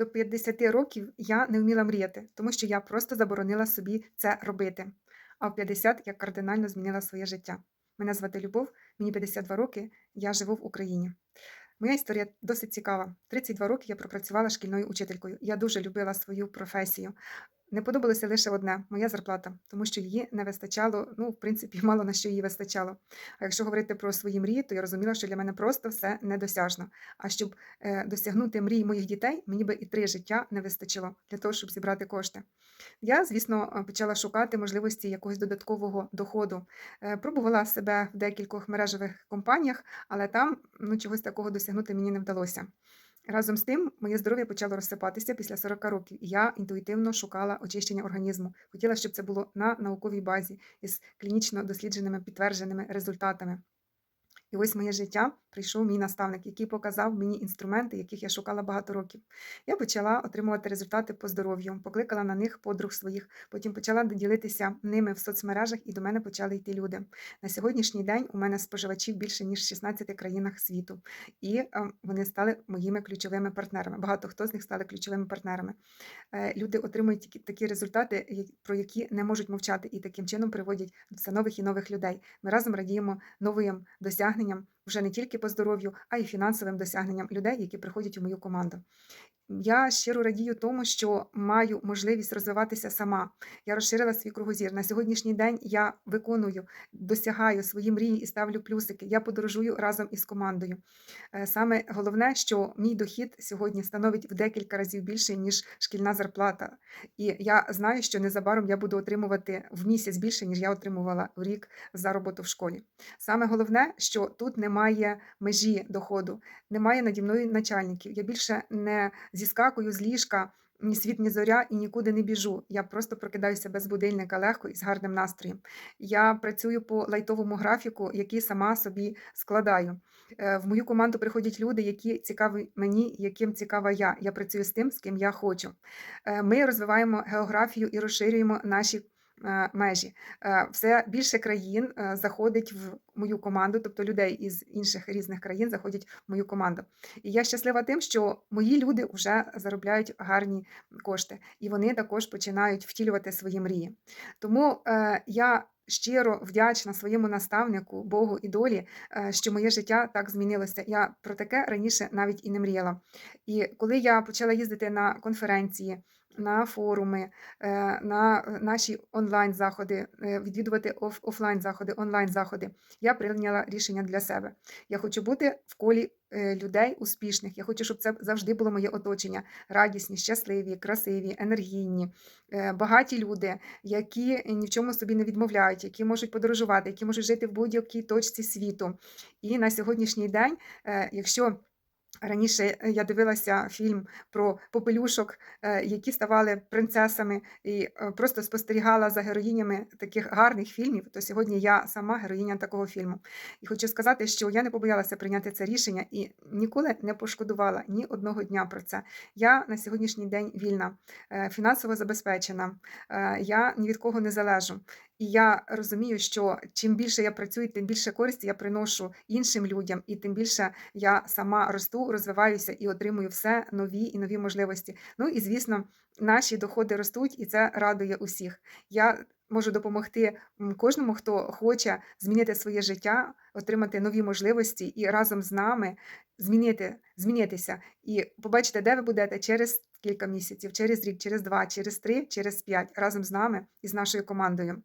До 50 років я не вміла мріяти, тому що я просто заборонила собі це робити. А в 50 я кардинально змінила своє життя. Мене звати Любов, мені 52 роки, я живу в Україні. Моя історія досить цікава. 32 роки я пропрацювала шкільною учителькою. Я дуже любила свою професію. Не подобалося лише одне моя зарплата, тому що її не вистачало. Ну, в принципі, мало на що її вистачало. А якщо говорити про свої мрії, то я розуміла, що для мене просто все недосяжно. А щоб е, досягнути мрій моїх дітей, мені би і три життя не вистачило для того, щоб зібрати кошти. Я, звісно, почала шукати можливості якогось додаткового доходу. Е, Пробувала себе в декількох мережевих компаніях, але там ну, чогось такого досягнути мені не вдалося. Разом з тим, моє здоров'я почало розсипатися після 40 років, і я інтуїтивно шукала очищення організму. Хотіла, щоб це було на науковій базі із клінічно дослідженими підтвердженими результатами. І ось моє життя прийшов мій наставник, який показав мені інструменти, яких я шукала багато років. Я почала отримувати результати по здоров'ю, покликала на них подруг своїх, потім почала ділитися ними в соцмережах, і до мене почали йти люди. На сьогоднішній день у мене споживачів більше ніж в 16 країнах світу, і е, вони стали моїми ключовими партнерами. Багато хто з них стали ключовими партнерами. Е, Люди отримують такі- результати, про які не можуть мовчати, і таким чином приводять все нових і нових людей. Ми разом радіємо новим досягненням вже не тільки по здоров'ю, а й фінансовим досягненням людей, які приходять у мою команду. Я щиро радію тому, що маю можливість розвиватися сама. Я розширила свій кругозір. На сьогоднішній день я виконую, досягаю свої мрії і ставлю плюсики. Я подорожую разом із командою. Е, Саме головне, що мій дохід сьогодні становить в декілька разів більше, ніж шкільна зарплата. І я знаю, що незабаром я буду отримувати в місяць більше, ніж я отримувала в рік за роботу в школі. Саме головне, що тут немає межі доходу, немає наді мною начальників. Я більше не зіскакую з ліжка. Ні світ, ні зоря і нікуди не біжу. Я просто прокидаюся без будильника легко і з гарним настроєм. Я працюю по лайтовому графіку, який сама собі складаю. Е, В мою команду приходять люди, які цікаві мені, яким цікава я. Я працюю з тим, з ким я хочу. Е, Ми розвиваємо географію і розширюємо наші межі. Е, Все більше країн е, заходить в мою команду, тобто людей із інших різних країн заходять в мою команду. І я щаслива тим, що мої люди вже заробляють гарні кошти, і вони також починають втілювати свої мрії. Тому е, я щиро вдячна своєму наставнику, Богу і долі, е, що моє життя так змінилося. Я про таке раніше навіть і не мріяла. І коли я почала їздити на конференції, на форуми, е, на е, наші онлайн-заходи, е, відвідувати офлайн-заходи, онлайн-заходи, я прийняла рішення для себе. Я хочу бути в колі людей успішних. Я хочу, щоб це завжди було моє оточення. Радісні, щасливі, красиві, енергійні, багаті люди, які ні в чому собі не відмовляють, які можуть подорожувати, які можуть жити в будь-якій точці світу. І на сьогоднішній день, якщо Раніше е, я дивилася фільм про попелюшок, е, які ставали принцесами, і е, просто спостерігала за героїнями таких гарних фільмів. То сьогодні я сама героїня такого фільму. І хочу сказати, що я не побоялася прийняти це рішення і ніколи не пошкодувала ні одного дня про це. Я на сьогоднішній день вільна, фінансово забезпечена, я ні від кого не залежу. І я розумію, що чим більше я працюю, тим більше користі я приношу іншим людям, і тим більше я сама росту, розвиваюся і отримую все нові і нові можливості. Ну і звісно, наші доходи ростуть, і це радує усіх. Я можу допомогти кожному, хто хоче змінити своє життя, отримати нові можливості і разом з нами змінити, змінитися і побачите, де ви будете через кілька місяців, через рік, через два, через три, через п'ять разом з нами і з нашою командою.